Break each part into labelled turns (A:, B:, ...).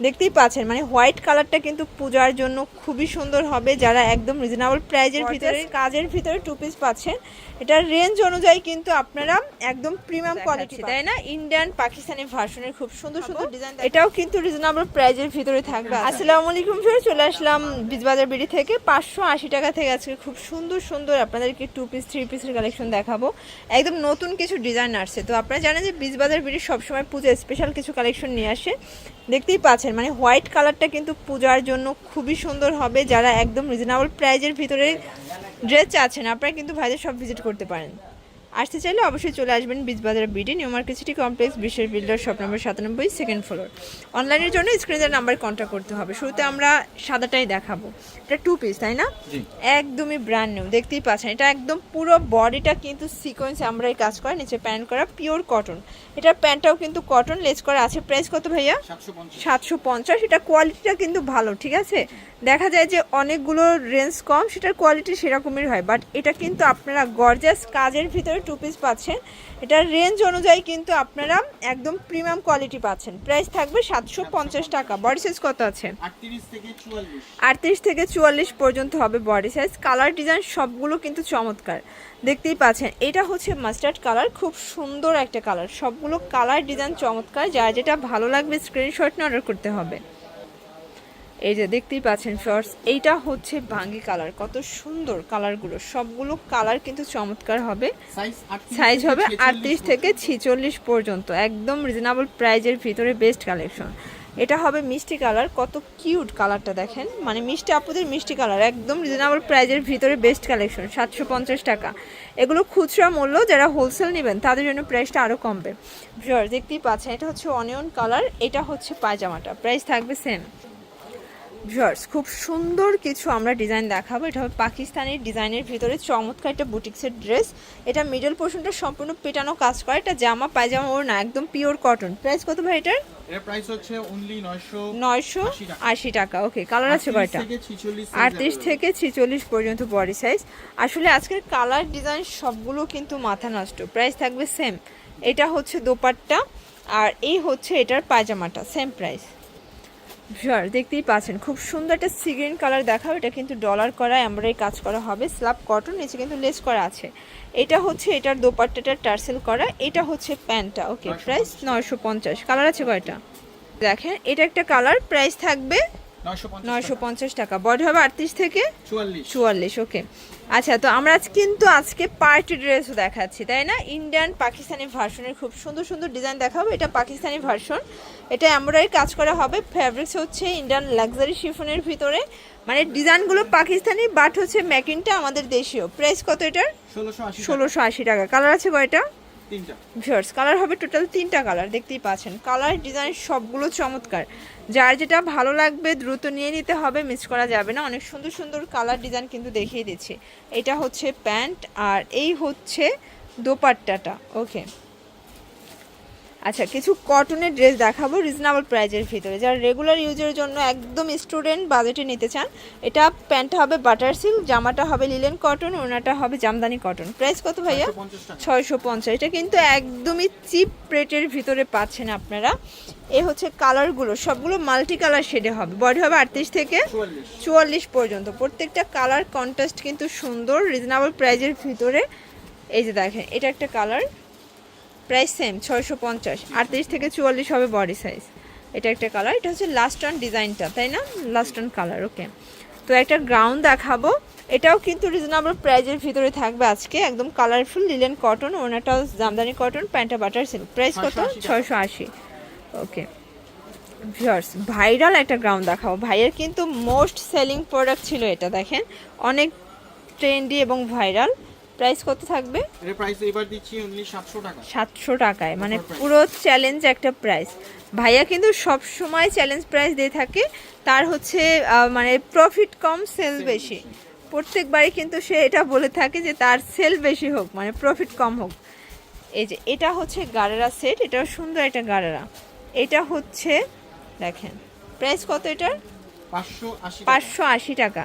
A: দেখতেই পাচ্ছেন মানে হোয়াইট কালারটা কিন্তু পূজার জন্য খুবই সুন্দর হবে যারা একদম রিজনেবল প্রাইজের ভিতরে কাজের ভিতরে টু পিস পাচ্ছেন। এটার রেঞ্জ অনুযায়ী কিন্তু আপনারা একদম প্রিমিয়াম কোয়ালিটি তাই না? ইন্ডিয়ান পাকিস্তানি ভার্সনের খুব সুন্দর সুন্দর ডিজাইন এটাও কিন্তু রিজনেবল প্রাইজের ভিতরে থাকবে। আসসালামু আলাইকুম স্যার চলে আসলাম বীজবাজার বিড়ি থেকে। পাঁচশো আশি টাকা থেকে আজকে খুব সুন্দর সুন্দর আপনাদেরকে টু পিস থ্রি পিসের কালেকশন দেখাবো। একদম নতুন কিছু ডিজাইন আসছে। তো আপনারা জানেন যে বীজবাজার বিড়ি সবসময় পুজো স্পেশাল কিছু কালেকশন নিয়ে আসে। দেখতেই পাচ্ছেন। মানে হোয়াইট কালারটা কিন্তু পূজার জন্য খুবই সুন্দর হবে। যারা একদম রিজনেবল প্রাইজের ভিতরে ড্রেস চাচ্ছেন, আপনারা কিন্তু ভাইদের সব ভিজিট করতে পারেন। আসতে চাইলে অবশ্যই চলে আসবেন Beejbazar BD new market city complex বিশ্বের বিল্ডার শপ নম্বর সাতানব্বই সেকেন্ড ফ্লোর অনলাইনের জন্য স্ক্রিনের নাম্বার কন্ট্যাক্ট করতে হবে। শুরুতে আমরা সাদাটাই দেখাবো। এটা টু পিস তাই না? একদমই ব্র্যান্ড নিউ দেখতেই পাচ্ছেন। এটা একদম পুরো বডিটা কিন্তু সিকোয়েন্স আমরা এই কাজ করা নিচে প্যান্ট করা পিওর কটন এটার প্যান্টটাও কিন্তু কটন লেস করা আছে। প্রাইস কত ভাইয়া?
B: সাতশো পঞ্চাশ।
A: সাতশো পঞ্চাশ। এটা কোয়ালিটিটা কিন্তু ভালো ঠিক আছে? দেখা যায় যে অনেকগুলো রেঞ্জ কম সেটার কোয়ালিটি সেরকমই হয়। বাট এটা কিন্তু আপনারা গর্জাস কাজের ভিতরে টু পিস পাচ্ছেন। এটার রেঞ্জ অনুযায়ী কিন্তু আপনারা একদম প্রিমিয়াম কোয়ালিটি পাচ্ছেন। প্রাইস থাকবে সাতশো পঞ্চাশ টাকা। বডি সাইজ কত আছে?
B: আটত্রিশ থেকে চুয়াল্লিশ।
A: পর্যন্ত হবে বডি সাইজ কালার ডিজাইন সবগুলো কিন্তু চমৎকার। দেখতেই পাচ্ছেন এটা হচ্ছে মাস্টার্ড কালার খুব সুন্দর একটা কালার সবগুলো কালার ডিজাইন চমৎকার। যা যেটা ভালো লাগবে স্ক্রিনশট নিয়ে অর্ডার করতে হবে। এই যে দেখতেই পাচ্ছেন শর্টস এইটা হচ্ছে ভাঙ্গি কালার। কত সুন্দর কালারগুলো। সবগুলো কালার কিন্তু চমৎকার হবে।
B: সাইজ
A: হবে আটত্রিশ থেকে ছিচল্লিশ পর্যন্ত। একদম রিজনেবল প্রাইজের ভিতরে বেস্ট কালেকশন এটা হবে মিষ্টি কালার। কত কিউট কালারটা দেখেন। মানে মিষ্টি আপুদের মিষ্টি কালার। একদম রিজনেবল প্রাইজের ভিতরে বেস্ট কালেকশন সাতশো পঞ্চাশ টাকা। এগুলো খুচরা মূল্য যারা হোলসেল নেবেন তাদের জন্য প্রাইসটা আরও কমবে। দেখতেই পাচ্ছেন এটা হচ্ছে অনিয়ন কালার এটা হচ্ছে পায়জামাটা। প্রাইস থাকবে সেম ভিউয়ার্স খুব সুন্দর কিছু আমরা ডিজাইন দেখাবো। এটা হবে পাকিস্তানি ডিজাইনের ভিতরে চমৎকার একটা বুটিক্সের ড্রেস। এটা মিডল পোর্শনটা সম্পূর্ণ পেটানো কাজ করে। এটা জামা পায়জামা ওর না একদম পিওর কটন প্রাইস কত ভাই এটার?
B: এর প্রাইস হচ্ছে অনলি নয়শো
A: নয়শো
B: আশি টাকা।
A: আশি টাকা। ওকে কালার আছে কয়টা
B: থেকে ছিচল্লিশ
A: আটত্রিশ থেকে ছিচল্লিশ পর্যন্ত বডি সাইজ আসলে আজকের কালার ডিজাইন সবগুলো কিন্তু মাথা নষ্ট। প্রাইস থাকবে সেম এটা হচ্ছে দোপাট্টা আর এই হচ্ছে এটার পায়জামাটা সেম প্রাইস ভিউয়ার, দেখতেই পাচ্ছেন, খুব সুন্দর একটা সিগ্রিন কালার দেখাও এটা কিন্তু ডলার করা এমব্রয়ডারি কাজ করা হবে স্ল্যাব কটন নিচে কিন্তু লেস করা আছে। এটা হচ্ছে এটার দোপাট্টাটা টার্সেল করা, এটা হচ্ছে প্যান্টটা ওকে প্রাইস নয়শো পঞ্চাশ কালার আছে কয়টা? দেখেন, এটা একটা কালার প্রাইস থাকবে
B: নয়শো পঞ্চাশ
A: টাকা। বডি হবে আটত্রিশ থেকে
B: চুয়াল্লিশ।
A: ওকে। আচ্ছা তো আমরা আজ কিন্তু আজকে পার্টি ড্রেসও দেখাচ্ছি তাই না? ইন্ডিয়ান পাকিস্তানি ভার্সনের খুব সুন্দর সুন্দর ডিজাইন দেখাবো। এটা পাকিস্তানি ভার্সন এটা এমব্রয়ডারি কাজ করা হবে। ফ্যাব্রিক্স হচ্ছে ইন্ডিয়ান লাক্সারি শিফনের ভিতরে। মানে ডিজাইনগুলো পাকিস্তানি বাট হচ্ছে ম্যাকিনটা আমাদের দেশীয়। প্রাইস কত এটার?
B: ষোলোশো আশি
A: টাকা। কালার আছে কয়টা? ভিউয়ার্স কালার হবে টোটাল তিনটা কালার দেখতেই পাচ্ছেন। কালার ডিজাইন সবগুলো চমৎকার। যার যেটা ভালো লাগবে, দ্রুত নিয়ে নিতে হবে মিস করা যাবে না। অনেক সুন্দর সুন্দর কালার ডিজাইন কিন্তু দেখিয়ে দিচ্ছি। এটা হচ্ছে প্যান্ট আর এই হচ্ছে দোপাট্টাটা। ওকে আচ্ছা কিছু কটনের ড্রেস দেখাবো রিজনেবল প্রাইজের ভিতরে। যারা রেগুলার ইউজের জন্য একদম স্টুডেন্ট বাজেটে নিতে চান এটা প্যান্টটা হবে বাটার সিল্ক জামাটা হবে লিলেন কটন ওনাটা হবে জামদানি কটন প্রাইস কত ভাইয়া? ছয়শো পঞ্চাশ এটা কিন্তু একদমই চিপ রেটের ভিতরে পাচ্ছেন আপনারা। এ হচ্ছে কালারগুলো সবগুলো মাল্টি কালার শেডে হবে। বডি হবে আটত্রিশ থেকে
B: চুয়াল্লিশ।
A: পর্যন্ত। প্রত্যেকটা কালার কন্ট্রাস্ট কিন্তু সুন্দর রিজনেবল প্রাইজের ভিতরে। এই যে দেখেন এটা একটা কালার প্রাইস সেম ছয়শো পঞ্চাশ। আটত্রিশ থেকে চুয়াল্লিশ হবে বডি সাইজ এটা একটা কালার এটা হচ্ছে লাস্ট অন ডিজাইনটা তাই না? লাস্ট অন কালার ওকে তো একটা গ্রাউন্ড দেখাবো। এটাও কিন্তু রিজনেবল প্রাইজের ভিতরে থাকবে আজকে। একদম কালারফুল লিলেন কটন ওনাটাও জামদানি কটন প্যান্টটা বাটার সিল্ক প্রাইস কত?
B: 680
A: ছয়শো আশি। ওকে ভিউয়ার্স ভাইরাল একটা গ্রাউন্ড দেখাবো। ভাইয়ের কিন্তু মোস্ট সেলিং প্রোডাক্ট ছিল এটা দেখেন। অনেক ট্রেন্ডি এবং ভাইরাল প্রাইস কত থাকবে?
B: এর প্রাইস এবার দিচ্ছি অনলি সাতশো টাকা।
A: সাতশো টাকায় মানে পুরো চ্যালেঞ্জ একটা প্রাইস ভাইয়া কিন্তু সব সময় চ্যালেঞ্জ প্রাইস দিয়ে থাকে তার হচ্ছে মানে প্রফিট কম সেল বেশি। প্রত্যেকবারই কিন্তু সে এটা বলে থাকে যে তার সেল বেশি হোক মানে প্রফিট কম হোক। এই যে এটা হচ্ছে গারেরা সেট এটাও সুন্দর একটা গারেরা। এটা হচ্ছে দেখেন প্রাইস কত এটার?
B: পাঁচশো আশি টাকা।
A: পাঁচশো আশি টাকা।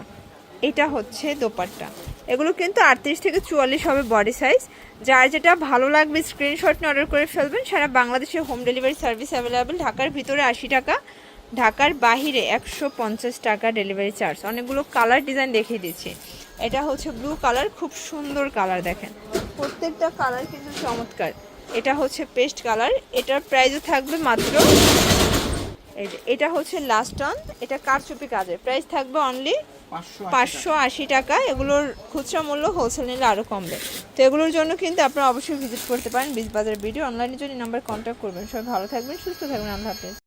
A: এটা হচ্ছে দোপাট্টা। এগুলো কিন্তু আটত্রিশ থেকে চুয়াল্লিশ হবে বডি সাইজ যার যেটা ভালো লাগবে স্ক্রিনশট নিয়ে অর্ডার করে ফেলবেন, সারা বাংলাদেশে হোম ডেলিভারি সার্ভিস অ্যাভেলেবেল ঢাকার ভিতরে আশি টাকা, ঢাকার বাহিরে একশো পঞ্চাশ টাকা ডেলিভারি চার্জ অনেকগুলো কালার ডিজাইন দেখিয়ে দিচ্ছি। এটা হচ্ছে ব্লু কালার খুব সুন্দর কালার দেখেন। প্রত্যেকটা কালার কিন্তু চমৎকার। এটা হচ্ছে পেস্ট কালার এটার প্রাইসও থাকবে মাত্র এটা হচ্ছে লাস্ট অন এটা কারচুপি কাজের। প্রাইস থাকবে অনলি
B: পাঁচশো
A: আশি টাকা। এগুলোর খুচরা মূল্য হোলসেল নিলে আরও কমবে। তো এগুলোর জন্য কিন্তু আপনারা অবশ্যই ভিজিট করতে পারেন বীজ বাজার ভিডিও অনলাইনে যদি নাম্বার কন্ট্যাক্ট করবেন। সবাই ভালো থাকবেন সুস্থ থাকবেন আল্লাহ হাফেজ।